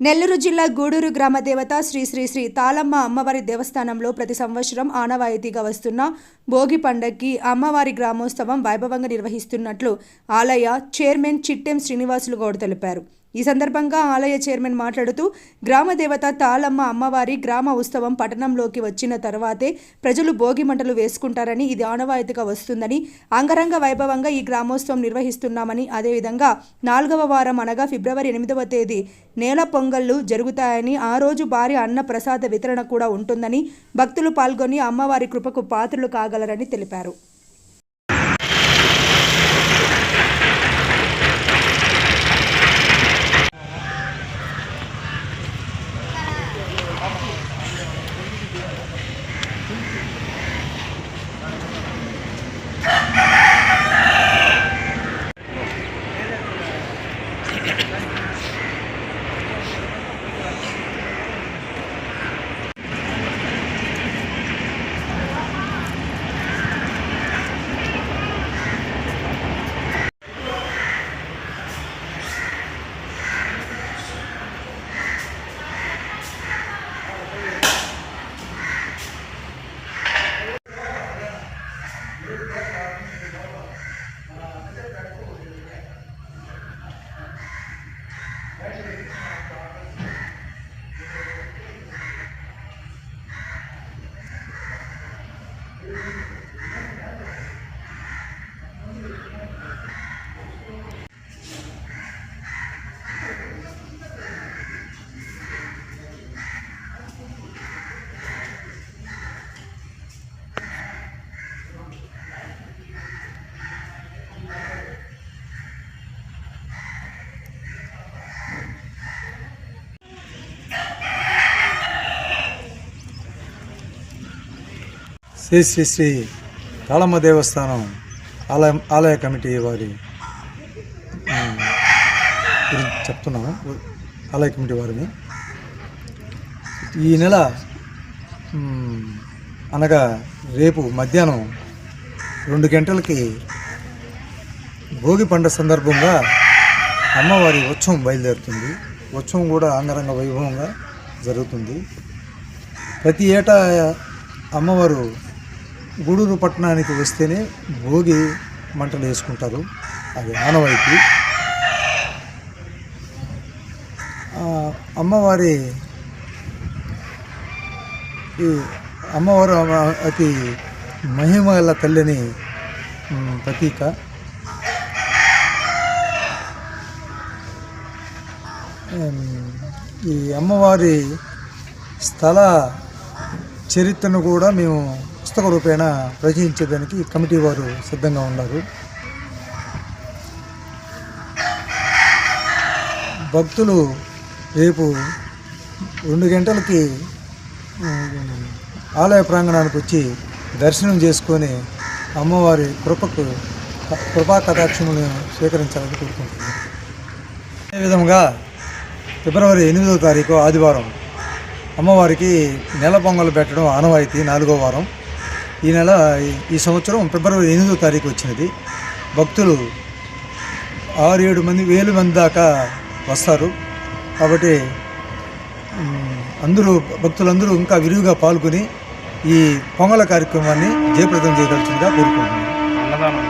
నెల్లూరు జిల్లా గూడూరు గ్రామ దేవత శ్రీ శ్రీ శ్రీ తాళమ్మ అమ్మవారి దేవస్థానంలో ప్రతి సంవత్సరం ఆనవాయితీగా వస్తున్న భోగి పండగకి అమ్మవారి గ్రామోత్సవం వైభవంగా నిర్వహిస్తున్నట్లు ఆలయ చైర్మన్ చిట్టెం శ్రీనివాసులు గౌడ్ తెలిపారు. ఈ సందర్భంగా ఆలయ చైర్మన్ మాట్లాడుతూ గ్రామ దేవత తాళమ్మ అమ్మవారి గ్రామ ఉత్సవం పట్టణంలోకి వచ్చిన తర్వాతే ప్రజలు భోగి మంటలు వేసుకుంటారని ఇది ఆనవాయితీగా వస్తుందని అంగరంగ వైభవంగా ఈ గ్రామోత్సవం నిర్వహిస్తున్నామని అదేవిధంగా నాలుగవ వారం అనగా ఫిబ్రవరి ఎనిమిదవ తేదీ నేల పొంగళ్ళు జరుగుతాయని ఆ రోజు భారీ అన్న ప్రసాద వితరణ కూడా ఉంటుందని భక్తులు పాల్గొని అమ్మవారి కృపకు పాత్రలు కాగలరని తెలిపారు. శ్రీ శ్రీ శ్రీ కాళమ్మ దేవస్థానం ఆలయం ఆలయ కమిటీ వారి గురించి చెప్తున్నాము ఆలయ కమిటీ వారిని. ఈ నెల అనగా రేపు మధ్యాహ్నం రెండు గంటలకి భోగి పండుగ సందర్భంగా అమ్మవారి ఉత్సవం బయలుదేరుతుంది. ఉత్సవం కూడా అంగరంగ వైభవంగా జరుగుతుంది. ప్రతి ఏటా అమ్మవారు గూడూరు పట్టణానికి వస్తేనే భోగి మంటలు వేసుకుంటారు. అది ఆనవాయితీ. అమ్మవారి ఈ అమ్మవారు అతి మహిమ గల తల్లిని ప్రతీక. ఈ అమ్మవారి స్థల చరిత్రను కూడా మేము పుస్తక రూపేణ రచించేదానికి కమిటీ వారు సిద్ధంగా ఉన్నారు. భక్తులు రేపు రెండు గంటలకి ఆలయ ప్రాంగణానికి వచ్చి దర్శనం చేసుకొని అమ్మవారి కృపకు కృపా కటాక్షములను స్వీకరించాలని కోరుకుంటున్నాను. అదేవిధంగా ఫిబ్రవరి ఎనిమిదవ తారీఖు ఆదివారం అమ్మవారికి నెల పొంగలు పెట్టడం ఆనవాయితీ నాలుగో వారం. ఈ నెల ఈ సంవత్సరం ఫిబ్రవరి ఎనిమిదో తారీఖు వచ్చినది. భక్తులు ఆరు ఏడు మంది వేలు మంది దాకా వస్తారు. కాబట్టి అందరూ భక్తులందరూ ఇంకా విరివిగా పాల్గొని ఈ పొంగల కార్యక్రమాన్ని జయప్రదం చేయదలుచుగా కోరుకుంటున్నాను.